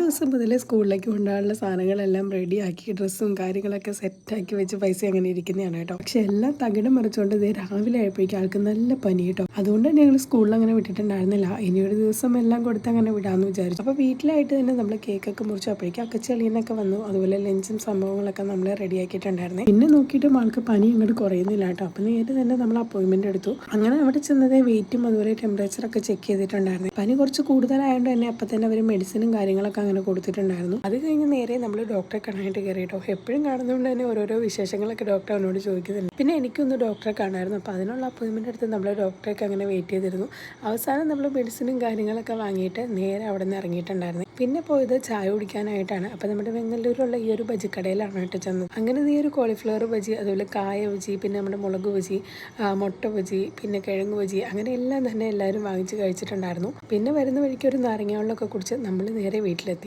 ദിവസം മുതലേ സ്കൂളിലേക്ക് കൊണ്ടുപോകാനുള്ള സാധനങ്ങളെല്ലാം റെഡിയാക്കി ഡ്രസ്സും കാര്യങ്ങളൊക്കെ സെറ്റാക്കി വെച്ച് പൈസ അങ്ങനെ ഇരിക്കുന്നതാണ് കേട്ടോ. പക്ഷെ എല്ലാം തകിടം മറിച്ചുകൊണ്ട് ഇതേ രാവിലെ ആയപ്പോഴേക്കും ആൾക്ക് നല്ല പനി കേട്ടോ. അതുകൊണ്ട് തന്നെ ഞങ്ങൾ സ്കൂളിൽ അങ്ങനെ വിട്ടിട്ടുണ്ടായിരുന്നില്ല. ഇനി ഒരു ദിവസം എല്ലാം കൊടുത്ത് അങ്ങനെ വിടാമെന്ന് വിചാരിച്ചു. അപ്പോൾ വീട്ടിലായിട്ട് തന്നെ നമ്മൾ കേക്കൊക്കെ മുറിച്ചു അപ്പോഴേക്കും അക്കച്ചെളിയനൊക്കെ വന്നു. അതുപോലെ ലഞ്ചും സംഭവങ്ങളൊക്കെ നമ്മൾ റെഡിയാക്കിയിട്ടുണ്ടായിരുന്നു പിന്നെ നോക്കിയിട്ടും ആൾക്ക് പനി അങ്ങോട്ട് കുറയുന്നില്ല കേട്ടോ. അപ്പം നേരെ തന്നെ നമ്മൾ അപ്പോയിൻമെന്റ് എടുത്തു. അങ്ങനെ അവിടെ ചെന്നതേ വെയിറ്റും അതുപോലെ ടെമ്പറേച്ചറൊക്കെ ചെക്ക് ചെയ്തിട്ടുണ്ടായിരുന്നു. പനി കുറച്ച് കൂടുതലായതുകൊണ്ട് തന്നെ അപ്പം തന്നെ അവർ മെഡിസിനും കാര്യങ്ങളൊക്കെ അങ്ങനെ കൊടുത്തിട്ടുണ്ടായിരുന്നു. അത് കഴിഞ്ഞ് നേരെ നമ്മൾ ഡോക്ടറെ കാണാനായിട്ട് കയറി കേട്ടോ എപ്പോഴും കാണുന്നതുകൊണ്ട് തന്നെ ഓരോരോ വിശേഷങ്ങളൊക്കെ ഡോക്ടർ അവനോട് ചോദിക്കുന്നുണ്ട്. പിന്നെ എനിക്കൊന്ന് ഡോക്ടറെ കാണായിരുന്നു. അപ്പോൾ അതിനുള്ള അപ്പോയിൻമെന്റ് എടുത്ത് നമ്മൾ ഡോക്ടറെയൊക്കെ അങ്ങനെ വെയിറ്റ് ചെയ്തിരുന്നു. അവസാനം നമ്മൾ മെഡിസിനും കാര്യങ്ങളൊക്കെ വാങ്ങിയിട്ട് നേരെ അവിടെ നിന്ന് ഇറങ്ങിയിട്ടുണ്ടായിരുന്നു. പിന്നെ പോയത് ചായ കുടിക്കാനായിട്ടാണ്. അപ്പോൾ നമ്മുടെ വെങ്ങല്ലൂരുള്ള ഈ ഒരു ബജിക്കടയിലാണ് കേട്ടോ ചെന്നത്. അങ്ങനെ ഈ ഒരു കോളിഫ്ലവർ ബജി അതുപോലെ കായ ബജി പിന്നെ നമ്മുടെ മുളക് ബജി മുട്ട ബജി പിന്നെ കിഴങ്ങ് ബജി അങ്ങനെ എല്ലാം തന്നെ എല്ലാവരും വാങ്ങിച്ച് കഴിച്ചിട്ടുണ്ടായിരുന്നു. പിന്നെ വരുന്ന വഴിക്ക് ഒരു നാരങ്ങ വെള്ളമൊക്കെ കുടിച്ച് നമ്മൾ നേരെ വീട്ടിലെത്തി.